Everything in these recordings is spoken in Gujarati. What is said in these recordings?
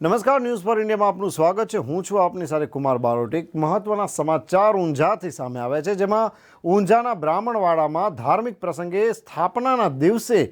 નમસ્કાર, ન્યૂઝ ફોર ઇન્ડિયામાં આપનું સ્વાગત છે. હું છું આપની સાથે કુમાર બારોટિક. મહત્વના સમાચાર ઊંઝાથી સામે આવ્યા છે, જેમાં ઊંઝાના બ્રાહ્મણવાડામાં ધાર્મિક પ્રસંગે સ્થાપનાના દિવસે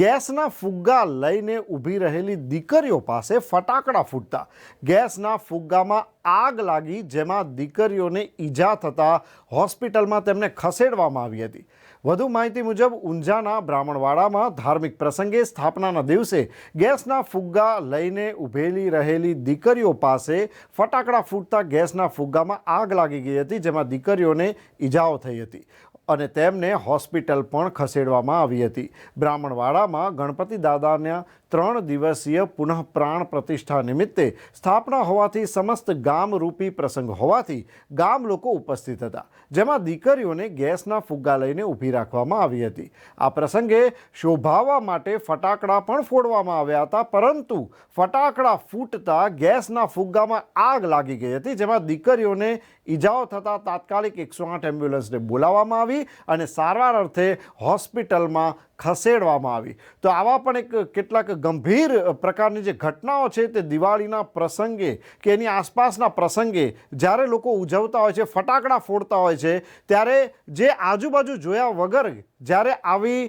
ગેસના ફુગ્ગા લઈને ઊભી રહેલી દીકરીઓ પાસે ફટાકડા ફૂટતા. ગેસના ફુગ્ગામાં આગ લાગી જેમાં દીકરીઓને ઈજા થતાં હોસ્પિટલમાં તેમને ખસેડવામાં આવી હતી. વધુ માહિતી મુજબ ઊંઝાના બ્રાહ્મણવાડામાં ધાર્મિક પ્રસંગે સ્થાપનાના દિવસે ગેસના ફુગ્ગા લઈને ઊભેલી રહેલી દીકરીઓ પાસે ફટાકડા ફૂટતા ગેસના ફુગ્ગામાં આગ લાગી ગઈ હતી જેમાં દીકરીઓને ઈજાઓ થઈ હતી. અને તેમને હોસ્પિટલ પણ ખસેડવામાં આવી હતી. બ્રાહ્મણવાડામાં ગણપતિ દાદાના ત્રણ દિવસીય પુનઃ પ્રાણ પ્રતિષ્ઠા નિમિત્તે સ્થાપના હોવાથી સમસ્ત ગામરૂપી પ્રસંગ હોવાથી ગામ લોકો ઉપસ્થિત હતા. જેમાં દીકરીઓને ગેસના ફુગ્ગા લઈને ઊભી રાખવામાં આવી હતી. આ પ્રસંગે શોભાવા માટે ફટાકડા પણ ફોડવામાં આવ્યા હતા, પરંતુ ફટાકડા ફૂટતા ગેસના ફુગ્ગામાં આગ લાગી ગઈ હતી, જેમાં દીકરીઓને ઈજાઓ થતાં તાત્કાલિક એકસો આઠ એમ્બ્યુલન્સને બોલાવવામાં આવી અને સારવાર અર્થે હોસ્પિટલમાં ખસેડવામાં આવી. તો આવા પણ એક કેટલાક ગંભીર પ્રકારની જે ઘટનાઓ છે તે દિવાળીના પ્રસંગે કે એની આસપાસના પ્રસંગે જ્યારે લોકો ઉજવતા હોય છે, ફટાકડા ફોડતા હોય છે, ત્યારે જે આજુબાજુ જોયા વગર જ્યારે આવી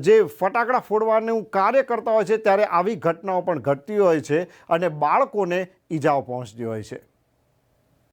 જે ફટાકડા ફોડવાનું કાર્ય કરતા હોય છે, ત્યારે આવી ઘટનાઓ પણ ઘટતી હોય છે અને બાળકોને ઈજાઓ પહોંચતી હોય છે.